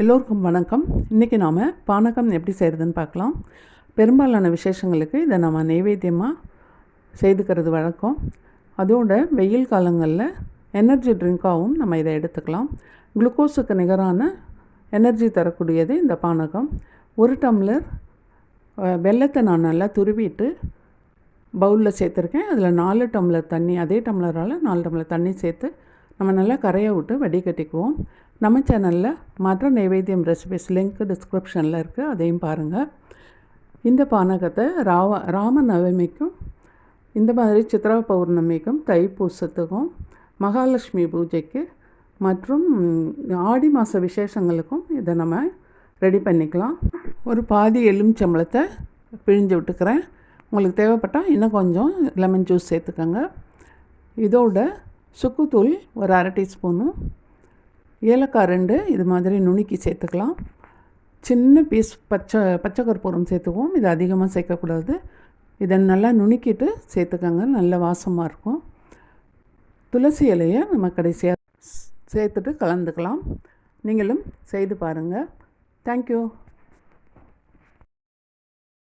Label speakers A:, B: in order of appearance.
A: எல்லோருக்கும் வணக்கம். இன்றைக்கி நாம் பானகம் எப்படி செய்கிறதுன்னு பார்க்கலாம். பெரும்பாலான விசேஷங்களுக்கு இதை நம்ம நைவேத்தியமாக செய்துக்கிறது வழக்கம். அதோட வெயில் காலங்களில் எனர்ஜி ட்ரிங்காகவும் நம்ம இதை எடுத்துக்கலாம். குளுக்கோஸுக்கு நிகரான எனர்ஜி தரக்கூடியது இந்த பானகம். ஒரு டம்ளர் வெள்ளத்தை நான் நல்லா துருவிட்டு பவுலில் சேர்த்துருக்கேன். அதில் நாலு டம்ளர் தண்ணி அதே டம்ளரால் நாலு டம்ளர் தண்ணி சேர்த்து நம்ம நல்லா கரையை விட்டு வடிகட்டிக்குவோம் நம்ம சேனலில் மற்ற நைவேத்தியம் ரெசிபிஸ் லிங்க் டிஸ்கிரிப்ஷனில் இருக்குது அதையும் பாருங்கள் இந்த பானகத்தை ராவ ராம நவமிக்கும் இந்த மாதிரி சித்ரா பௌர்ணமிக்கும் தைப்பூசத்துக்கும் மகாலட்சுமி பூஜைக்கு மற்றும் ஆடி மாத விசேஷங்களுக்கும் இதை நம்ம ரெடி பண்ணிக்கலாம். ஒரு பாதி எலுமிச்சம்பழத்தை பிழிஞ்சு விட்டுக்கிறேன். உங்களுக்கு தேவைப்பட்டால் இன்னும் கொஞ்சம் லெமன் ஜூஸ் சேர்த்துக்கோங்க. இதோட சுக்குத்தூள் ஒரு அரை டீஸ்பூனும் ஏலக்காய் ரெண்டு இது மாதிரி நுணுக்கி சேர்த்துக்கலாம். சின்ன பீஸ் பச்சை பச்சை கற்பூரம் சேர்த்துக்குவோம். இது அதிகமாக சேர்க்கக்கூடாது. இதை நல்லா நுணுக்கிட்டு சேர்த்துக்கோங்க. நல்ல வாசமாக இருக்கும். துளசி இலையை நம்ம கடைசியாக சேர்த்துட்டு கலந்துக்கலாம். நீங்களும் செய்து பாருங்கள் தேங்க்யூ